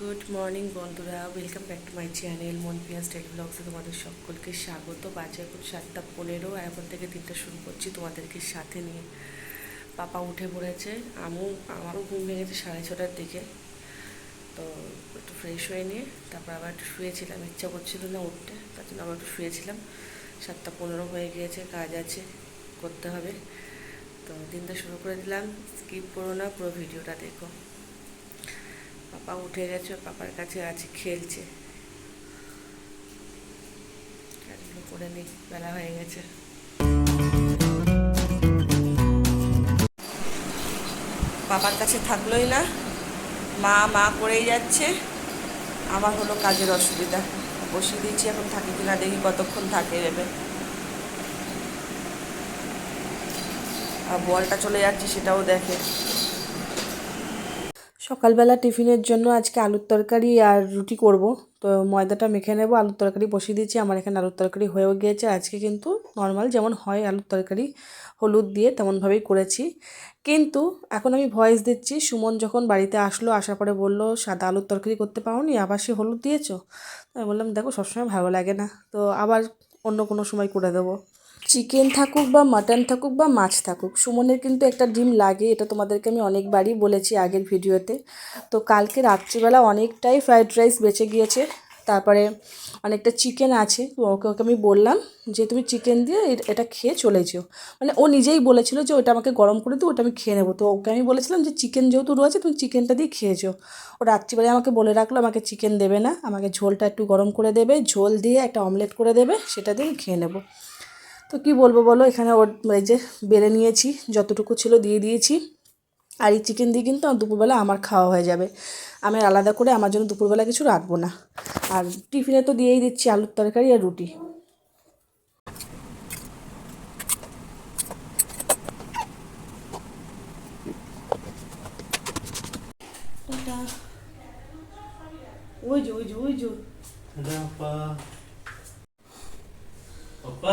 Good morning বন্ধুরা, welcome back to my channel Monpiya state ব্লগসে তোমাদের সকলকে স্বাগত। বাজে এখন সাতটা পনেরো এখন থেকে দিনটা শুরু করছি তোমাদেরকে সাথে নিয়ে। পাপা উঠে পড়েছে আমু আমারও ঘুম ভেঙেছে সাড়ে ছটার দিকে। তো একটু ফ্রেশ হয়ে নিয়ে, তারপর আবার একটু শুয়েছিলাম, ইচ্ছা করছিল না উঠতে, তার জন্য আবার একটু শুয়েছিলাম। সাতটা পনেরো হয়ে গিয়েছে, কাজ আছে, করতে হবে। তো দিনটা শুরু করে দিলাম স্কিপ করো না, পুরো ভিডিওটা দেখো। পাপা উঠে গেছে পাপার কাছে আছে, খেলছে। করে নি, বেলা হয়ে গেছে। বাবার কাছে থাকলোই না। মা মা করেই যাচ্ছে। আমার হলো কাজের অসুবিধা। বসিয়ে দিয়েছি, এখন থাকে কিনা, দেখি কতক্ষণ থাকে ভেবে আর বলটা চলে যাচ্ছে, সেটাও দেখে। সকালবেলা টিফিনের জন্য আজকে আলুর তরকারি আর রুটি করব। তো ময়দাটা মেখে নেব, আলুর তরকারি বসিয়ে দিয়েছি। আমার এখানে আলুর তরকারি হয়েও গিয়েছে। আজকে কিন্তু নর্মাল যেমন হয় আলুর তরকারি, হলুদ দিয়ে তেমনভাবেই করেছি। কিন্তু এখন আমি ভয়েস দিচ্ছি। সুমন যখন বাড়িতে আসলো, আসার পরে বলল, সাদা আলুর তরকারি করতে পারোনি আবার সে হলুদ দিয়েছ? আমি বললাম, দেখো, সবসময় ভালো লাগে না। তো আবার অন্য কোনো সময় করে দেবো। চিকেন থাকুক বা মাটন থাকুক বা মাছ থাকুক, সুমনের কিন্তু একটা ডিম লাগে, এটা তোমাদেরকে আমি অনেকবারই বলেছি আগের ভিডিওতে। তো কালকে রাত্রিবেলা অনেকটাই ফ্রাইড রাইস বেঁচে গিয়েছে, তারপরে অনেকটা চিকেন আছে ওকে ওকে আমি বললাম যে, তুমি চিকেন দিয়ে এটা খেয়ে চলে যেও। মানে ও নিজেই বলেছিল যে, ওটা আমাকে গরম করে দিও, ওটা আমি খেয়ে নেব। তো ওকে আমি বলেছিলাম যে চিকেন যেহেতু রয়েছে, তুমি চিকেনটা দিয়ে খেয়ে যেও। ও রাত্রিবেলায় আমাকে বলে রাখল, আমাকে চিকেন দেবে না, আমাকে ঝোলটা একটু গরম করে দেবে, ঝোল দিয়ে একটা অমলেট করে দেবে, সেটা দিয়ে খেয়ে নেব। তো কি বলব বলো এখানে ওর এই যে বেড়ে নিয়েছি যতটুকু ছিল দিয়ে দিয়েছি। আর এই চিকেন দিয়ে কিন্তু আমার দুপুরবেলা আমার খাওয়া হয়ে যাবে। আমি আর আলাদা করে আমার জন্য দুপুরবেলা কিছু রাখব না। আর টিফিনে তো দিয়েই দিচ্ছি আলুর তরকারি আর রুটি। ওই যে ওই যে ওই যে। पापा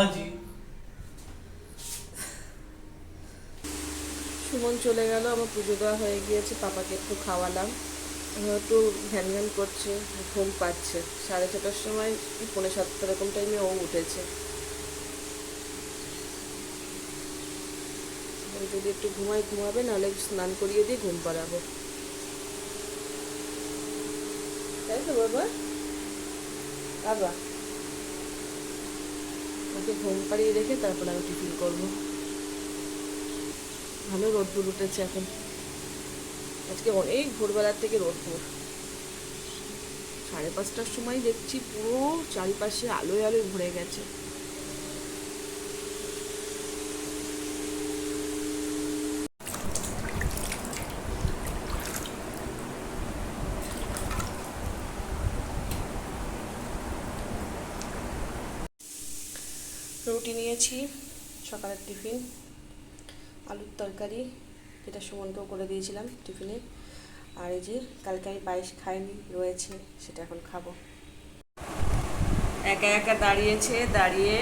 সুমন চলে গেল, আমার পুজো দেওয়া হয়ে গিয়েছে, পাপাকে একটু খাওয়ালাম। একটু ঘ্যান ঘ্যান করছে, ঘুম পাচ্ছে। সাড়ে ছটার সময় কি পৌনে সাতটা এরকম টাইমে ও উঠেছে। যদি একটু ঘুমাই ঘুমাবে, নাহলে স্নান করিয়ে দিয়ে ঘুম পাড়াবো। তাই তো বাবা? বাবা। ওকে ঘুম পাড়িয়ে রেখে তারপর আমি টিফিন করব। ভালো রোদ্দুর উঠেছে এখন। আজকে অনেক ভোরবেলার থেকে রোদ্দুর সাড়ে পাঁচটার সময় দেখছি পুরো চারিপাশে আলোয় আলোয় ভরে গেছে। রুটি নিয়েছি, সকালের টিফিন। আলুর তরকারি, যেটা সুমনকেও করে দিয়েছিলাম টিফিনে। আর এই যে কালকে আমি পায়েস খাইনি, রয়েছে, সেটা এখন খাব। একা একা দাঁড়িয়েছে, দাঁড়িয়ে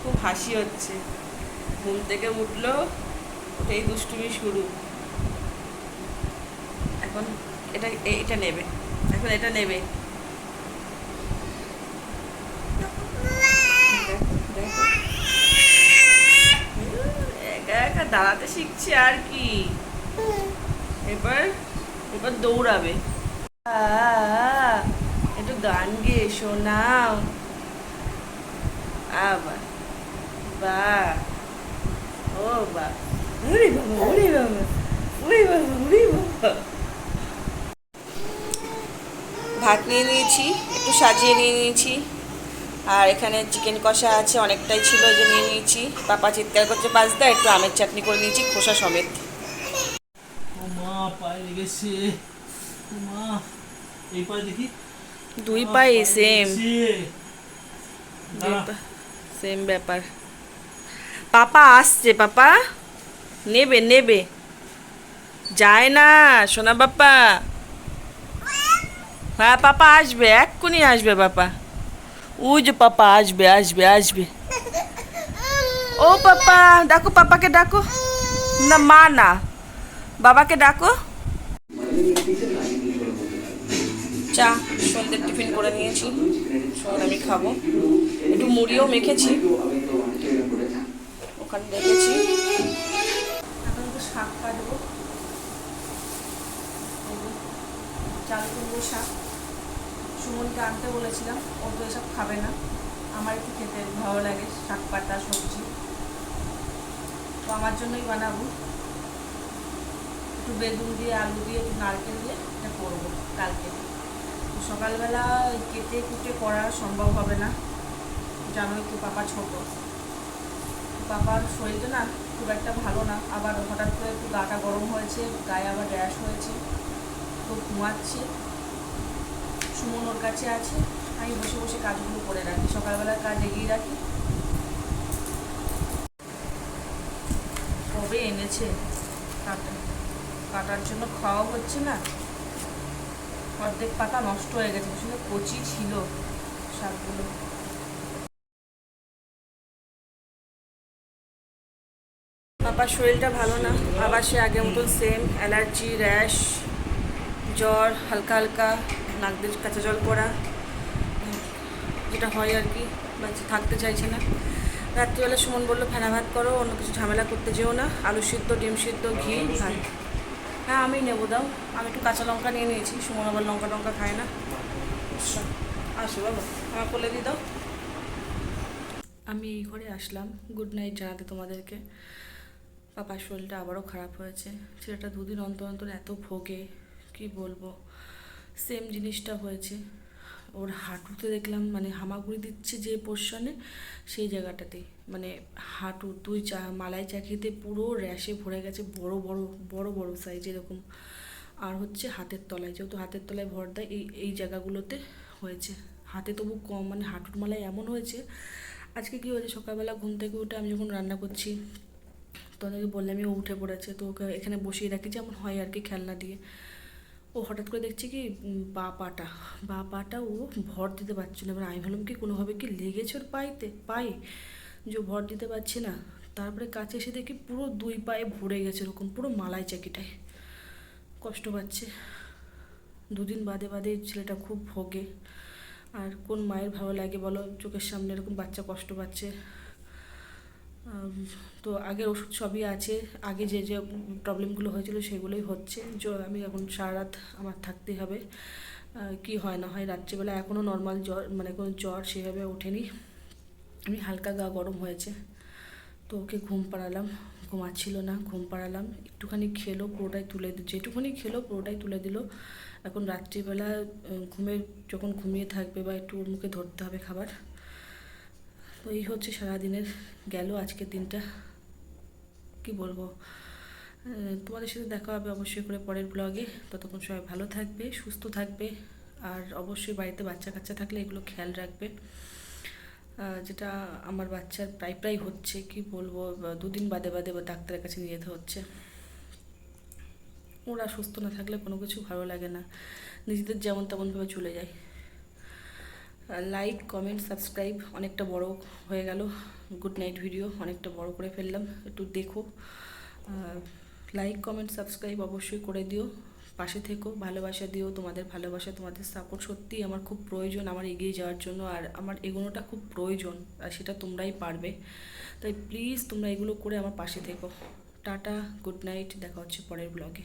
খুব হাসি হচ্ছে। ঘুম থেকে উঠল, উঠেই দুষ্টুমি শুরু। এখন এটা এটা নেবে, এখন এটা নেবে দেখো দেখো একা একা দাঁড়াতে শিখছে আর কি। এবার এবার দৌড়াবে। একটু গান গেয়ে শোনাও। আবার, বা, ও বা, উড়ি বাবা উড়ি বাবা উড়ি বাবা উড়ি বাবা। ভাত নিয়ে নিয়েছি, একটু সাজিয়ে নিয়ে নিয়েছি। আর এখানে চিকেন কষা আছে অনেকটাই ছিল যে নিয়ে নিয়েছি। পাপা চিৎকার করছে পাঁচ দা একটু আমের চাটনি করে নিয়েছি খোসা সমেত। মা পায়ে লেগেছে। মা এই পায়ে দেখি। দুই পায়ে সেম। সেম ব্যাপার। পাপা আসছে পাপা। নেবে নেবে। যায় না সোনা বাপ্পা। হ্যাঁ পাপা আসবে এক্ষুনি আসবে পাপা। ওই যে পাপা আসবে আসবে আসবে ও পাপা ডাকো পাপাকে ডাকো না মা না বাবাকে ডাকো চা সন্ধ্যের টিফিন করে নিয়েছি। সঙ্গে আমি খাব। একটু মুড়িও মেখেছি। ওখানে রেখেছি। এখন তো শাক কাটবো চাল কুমড়ো শাক। সুমনকে আনতে বলেছিলাম, ও তো এসব খাবে না। আমার একটু খেতে ভালো লাগে, শাক পাতা, সবজি। তো আমার জন্যই বানাবো। একটু বেগুন দিয়ে, আলু দিয়ে, একটু নারকেল দিয়ে এটা করব কালকে। সকালবেলা কেটে কুটে করা সম্ভব হবে না। জানোই তো পাপা ছোট। পাপার শরীরটা না খুব একটা ভালো না। আবার হঠাৎ করে একটু গাটা গরম হয়েছে, গায়ে আবার র্যাশ হয়েছে। তো ঘুমাচ্ছে। সুমন ওর কাছে আছে। আমি বসে বসে কাজগুলো করে রাখি, সকালবেলার কাজ এগিয়ে রাখি। কবে এনেছে? কাটা কাটার জন্য খাওয়া হচ্ছে না। অর্ধেক পাতা নষ্ট হয়ে গেছে আসলে কচি ছিল শাকগুলো। বাবার শরীরটা ভালো না। আবার সে আগের মতন সেম অ্যালার্জি র্যাশ জ্বর, হালকা হালকা, নাক দিয়ে কাঁচা জল পড়া, যেটা হয় আর কি বাচ্চা থাকতে চাইছে না। রাত্রিবেলা সুমন বলল, ফেনা ভাত করো, অন্য কিছু ঝামেলা করতে যেও না, আলু সিদ্ধ, ডিম সিদ্ধ, ঘি, ভাত। হ্যাঁ আমি নেব, দাও। আমি একটু কাঁচা লঙ্কা নিয়ে নিয়েছি। সুমন আবার লঙ্কা টঙ্কা খায় না। আসো বাবা, আমার কোলে দিয়ে দাও। আমি এই ঘরে আসলাম। গুড নাইট জানাতে তোমাদেরকে। পাপার শরীরটা আবারও খারাপ হয়েছে। ছেলেটা দুদিন অন্তর অন্তর এত ভোগে। কি বলব? সেম জিনিসটা হয়েছে। ওর হাঁটুতে দেখলাম মানে হামাগুড়ি দিচ্ছে যে পোর্শনে সেই জায়গাটাতে মানে হাঁটু দুই চা, মালাই চাকিতে পুরো র্যাশে ভরে গেছে, বড় বড় বড় বড় সাইজ এরকম। আর হচ্ছে হাতের তলায়, যেহেতু হাতের তলায় ভর দেয়, এই এই জায়গাগুলোতে হয়েছে। হাতে তবু কম মানে হাঁটুর মালায় এমন হয়েছে, আজকে কী হয়েছে? সকালবেলা ঘুম থেকে উঠে আমি যখন রান্না করছি তোদেরকে বললে আমি ও উঠে পড়েছে। তো ওকে এখানে বসিয়ে রাখি, যেমন হয় আর কি খেলনা দিয়ে। ও হঠাৎ করে দেখছি কি বা পাটা বা পাটা ও ভর দিতে পারছে না। এবার আমি ভাবলাম কি, কোনোভাবে কি লেগেছে ওর পাইতে, পায়ে? যে ভর দিতে পারছে না। তারপরে কাছে এসে দেখি পুরো দুই পায়ে ভরে গেছে এরকম, পুরো মালাই চাকিটায়। কষ্ট পাচ্ছে। দুদিন বাদে বাদে ছেলেটা খুব ভোগে। আর কোন মায়ের ভালো লাগে বলো? চোখের সামনে এরকম বাচ্চা কষ্ট পাচ্ছে। তো আগের ওষুধ সবই আছে। আগে যে যে প্রবলেমগুলো হয়েছিল সেগুলোই হচ্ছে। আমি এখন সারা রাত আমার থাকতেই হবে। কি হয় না হয়, রাত্রিবেলা এখনও নর্মাল জ্বর মানে কোনো জ্বর সেভাবে ওঠেনি। আমি হালকা গা গরম হয়েছে। তো ওকে ঘুম পাড়ালাম। ঘুমাচ্ছিল না, ঘুম পাড়ালাম। একটুখানি খেলো, পুরোটাই তুলে দি- যেটুকুনি খেলো, পুরোটাই তুলে দিল। এখন রাত্রিবেলা ঘুমে, যখন ঘুমিয়ে থাকবে বা একটু ওর মুখে ধরতে হবে খাবার তো এই হচ্ছে সারাদিনের গেল আজকের দিনটা। কি বলব? তোমাদের সাথে দেখা হবে অবশ্যই করে পরের ব্লগে ততক্ষণ সবাই ভালো থাকবে, সুস্থ থাকবে, আর অবশ্যই বাড়িতে বাচ্চা কাচ্চা থাকলে এগুলো খেয়াল রাখবে। যেটা আমার বাচ্চার প্রায় প্রায় হচ্ছে, কি বলব? দুদিন বাদে বাদে বা ডাক্তারের কাছে নিয়ে যেতে হচ্ছে। ওরা সুস্থ না থাকলে কোনো কিছু ভালো লাগে না। নিজেদের যেমন তেমনভাবে চলে যায়। লাইক কমেন্ট সাবস্ক্রাইব অনেকটা বড় হয়ে গেল। গুড নাইট ভিডিও অনেকটা বড় করে ফেললাম। একটু দেখো। লাইক কমেন্ট সাবস্ক্রাইব অবশ্যই করে দিও। পাশে থেকো, ভালোবাসা দিও। তোমাদের ভালোবাসা, তোমাদের সাপোর্ট সত্যিই আমার খুব প্রয়োজন আমার এগিয়ে যাওয়ার জন্য আর আমার এগোনোটা খুব প্রয়োজন আর সেটা তোমরাই পারবে। তাই প্লিজ তোমরা এগুলো করে আমার পাশে থেকো। টাটা গুড নাইট দেখা হচ্ছে পরের ব্লগে